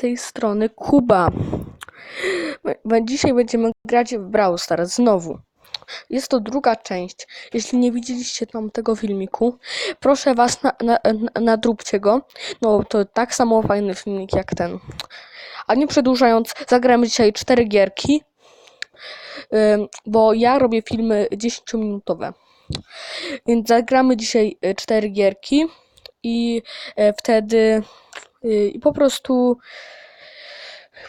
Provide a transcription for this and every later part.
tej strony Kuba. Dzisiaj będziemy grać w Brawl Stars znowu. Jest to druga część. Jeśli nie widzieliście tam tego filmiku, proszę was, na, na, na, nadróbcie go. No to tak samo fajny filmik jak ten. A nie przedłużając, zagramy dzisiaj cztery gierki, bo ja robię filmy 10-minutowe. Więc zagramy dzisiaj y, cztery gierki i e, wtedy y, i po prostu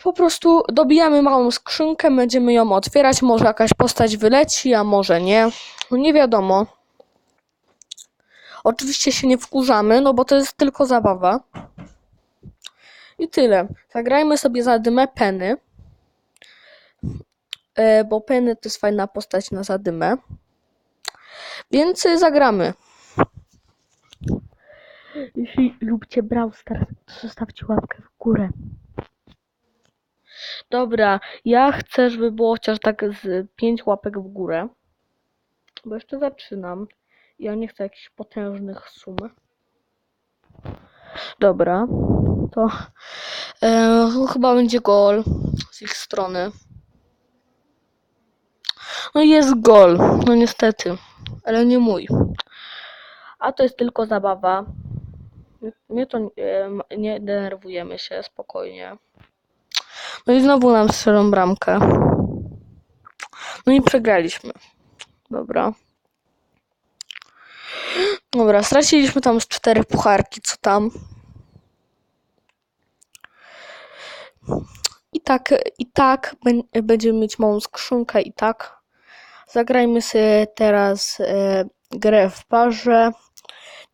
po prostu dobijamy małą skrzynkę, będziemy ją otwierać, może jakaś postać wyleci, a może nie. No nie wiadomo. Oczywiście się nie wkurzamy, no bo to jest tylko zabawa. I tyle. Zagrajmy sobie zadymę Penny. E, bo Penny to jest fajna postać na zadymę. Więc y, zagramy. Jeśli lubcie Brawl Stars, to zostawcie łapkę w górę. Dobra, ja chcę, żeby było chociaż tak z 5 łapek w górę. Bo jeszcze zaczynam. Ja nie chcę jakichś potężnych sum. Dobra, to e, chyba będzie gol z ich strony. No jest gol, no niestety, ale nie mój. A to jest tylko zabawa. Mnie to nie denerwujemy się, spokojnie. No i znowu nam strzelą bramkę. No i przegraliśmy. Dobra. Dobra, straciliśmy tam z cztery pucharki, co tam. I tak, i tak bę- będziemy mieć małą skrzynkę i tak. Zagrajmy sobie teraz e, grę w parze.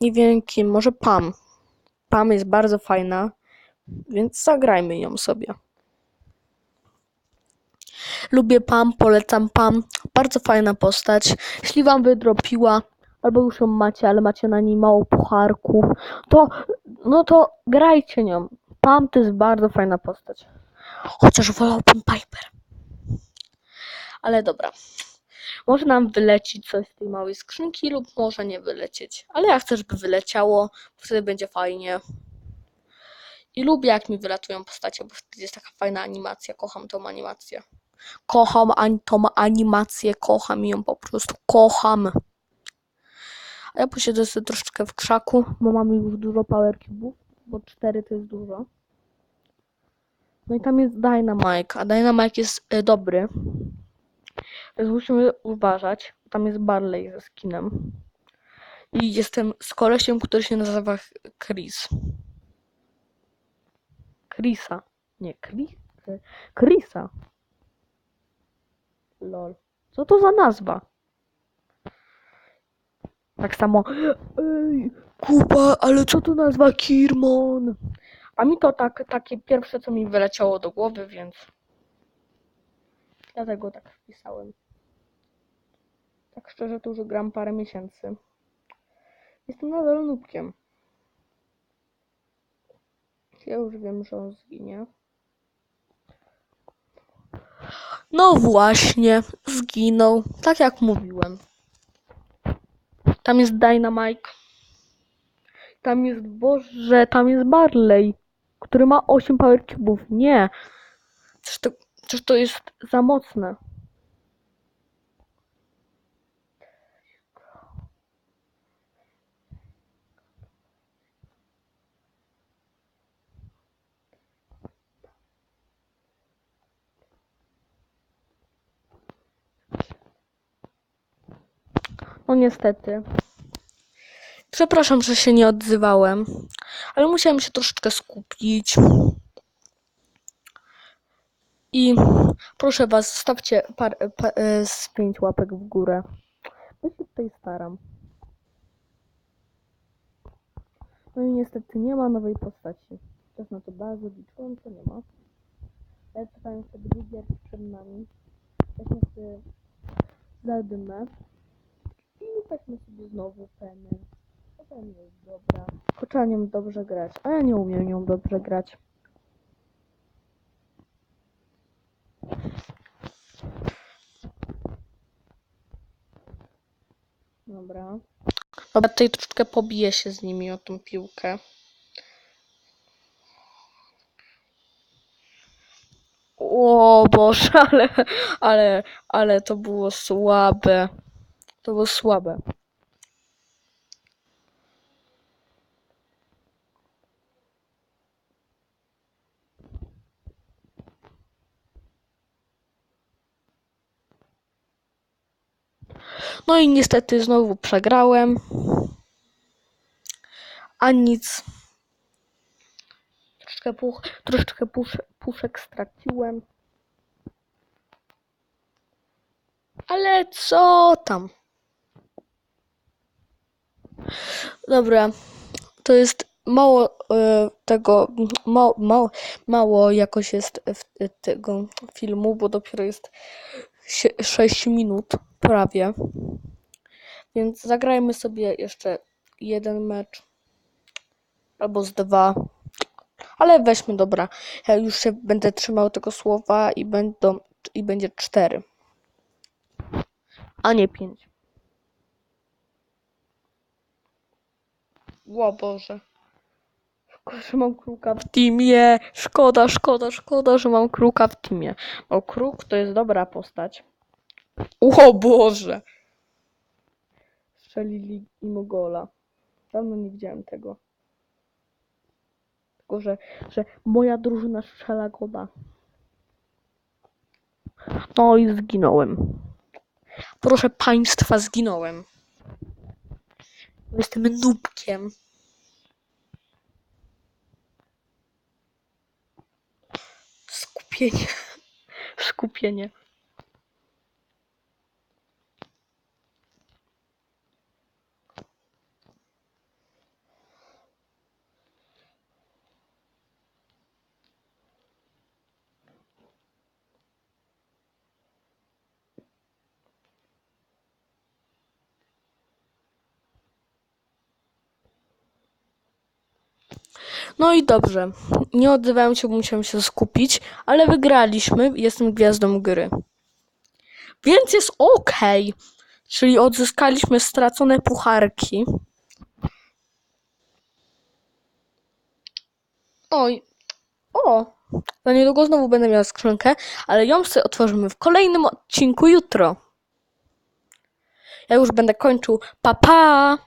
Nie wiem kim, może Pam. Pam jest bardzo fajna, więc zagrajmy ją sobie. Lubię Pam, polecam Pam. Bardzo fajna postać. Jeśli wam wydropiła, albo już ją macie, ale macie na niej mało pucharków, to no to grajcie nią. Pam to jest bardzo fajna postać. Chociaż wolałbym Piper. Ale dobra. Może nam wylecieć coś z tej małej skrzynki lub może nie wylecieć. Ale ja chcę, żeby wyleciało, bo wtedy będzie fajnie. I lubię jak mi wylatują postacie, bo wtedy jest taka fajna animacja. Kocham tą animację. Kocham an- tą animację, kocham ją po prostu, kocham. A ja posiedzę sobie troszeczkę w krzaku, bo mamy już dużo power cube'ów, bo cztery to jest dużo. No i tam jest Dynamite, a Dynamite jest e, dobry. Więc musimy uważać. Tam jest Barley ze skinem. I jestem z kolesiem, który się nazywa Chris. Chrisa. Nie, Chris. Chrisa. Lol. Co to za nazwa? Tak samo. Ej, Kuba, ale co to nazwa Kirmon? A mi to tak, takie pierwsze, co mi wyleciało do głowy, więc. Dlatego tak wpisałem. Tak szczerze, to już gram parę miesięcy. Jestem nadal nubkiem. Ja już wiem, że on zginie. No właśnie, zginął. Tak jak mówiłem. Tam jest Dynamite. Tam jest, Boże, tam jest Barley, który ma 8 power cube'ów. Nie. Czyż to, to jest za mocne? No niestety. Przepraszam, że się nie odzywałem, ale musiałem się troszeczkę skupić. I proszę was, stawcie par, pa, e, z pięć łapek w górę. Ja się tutaj staram. No i niestety nie ma nowej postaci. Też na to bardzo liczyłem, to nie ma. Ale czekają sobie dwie przed nami. Weźmy sobie zadymę. Weźmy sobie znowu penę. Penna jest dobra. Trzeba nią dobrze grać. A ja nie umiem nią dobrze grać. Dobra. Dobra, tutaj troszeczkę pobiję się z nimi o tą piłkę. O Boże, ale, ale, ale to było słabe. To było słabe. No i niestety znowu przegrałem. A nic. Troszeczkę, puch, pusz, puszek straciłem. Ale co tam? Dobra, to jest mało e, tego, mało, mało, mało jakoś jest w, e, tego filmu, bo dopiero jest 6 minut prawie. Więc zagrajmy sobie jeszcze jeden mecz albo z dwa. Ale weźmy, dobra. Ja już się będę trzymał tego słowa i będą i będzie cztery. A nie pięć. O Boże. Że mam kruka w teamie. Szkoda, szkoda, szkoda, że mam kruka w teamie. Bo kruk to jest dobra postać. O Boże. Strzelili im gola. Dawno nie widziałem tego. Tylko, że, że moja drużyna strzela gola. No i zginąłem. Proszę państwa, zginąłem. Jestem nubkiem. Skupienie. Skupienie. No i dobrze. Nie odzywałem się, bo musiałem się skupić, ale wygraliśmy. Jestem gwiazdą gry. Więc jest ok. Czyli odzyskaliśmy stracone pucharki. Oj. O. Za niedługo znowu będę miała skrzynkę, ale ją sobie otworzymy w kolejnym odcinku jutro. Ja już będę kończył. Pa pa!